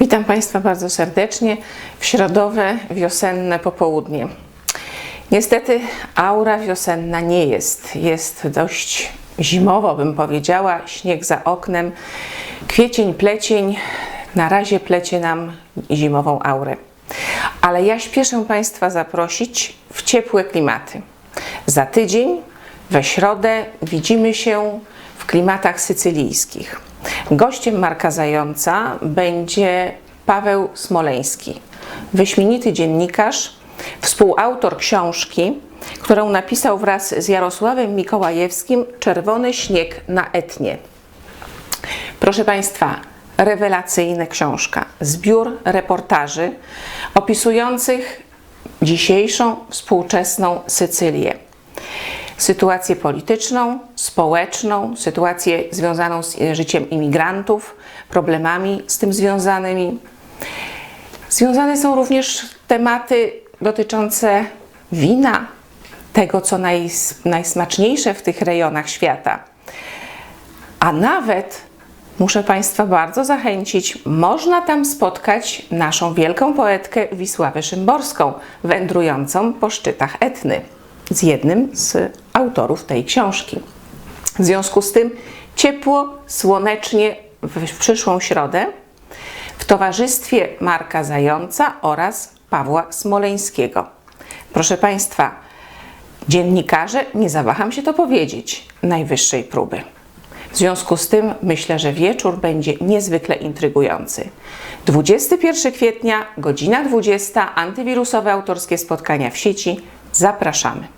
Witam Państwa bardzo serdecznie w środowe, wiosenne popołudnie. Niestety aura wiosenna nie jest. Jest dość zimowo, bym powiedziała. Śnieg za oknem, kwiecień, plecień. Na razie plecie nam zimową aurę. Ale ja śpieszę Państwa zaprosić w ciepłe klimaty. Za tydzień, we środę, widzimy się w klimatach sycylijskich. Gościem Marka Zająca będzie Paweł Smoleński, wyśmienity dziennikarz, współautor książki, którą napisał wraz z Jarosławem Mikołajewskim Czerwony śnieg na Etnie. Proszę Państwa, rewelacyjna książka, zbiór reportaży opisujących dzisiejszą współczesną Sycylię. Sytuację polityczną, społeczną, sytuację związaną z życiem imigrantów, problemami z tym związanymi. Związane są również tematy dotyczące wina, tego co naj, najsmaczniejsze w tych rejonach świata. A nawet muszę Państwa bardzo zachęcić, można tam spotkać naszą wielką poetkę Wisławę Szymborską, wędrującą po szczytach Etny, z jednym z autorów tej książki. W związku z tym ciepło, słonecznie w przyszłą środę w towarzystwie Marka Zająca oraz Pawła Smoleńskiego. Proszę Państwa, dziennikarze, nie zawaham się to powiedzieć, najwyższej próby. W związku z tym myślę, że wieczór będzie niezwykle intrygujący. 21 kwietnia, godzina 20, antywirusowe autorskie spotkania w sieci. Zapraszamy.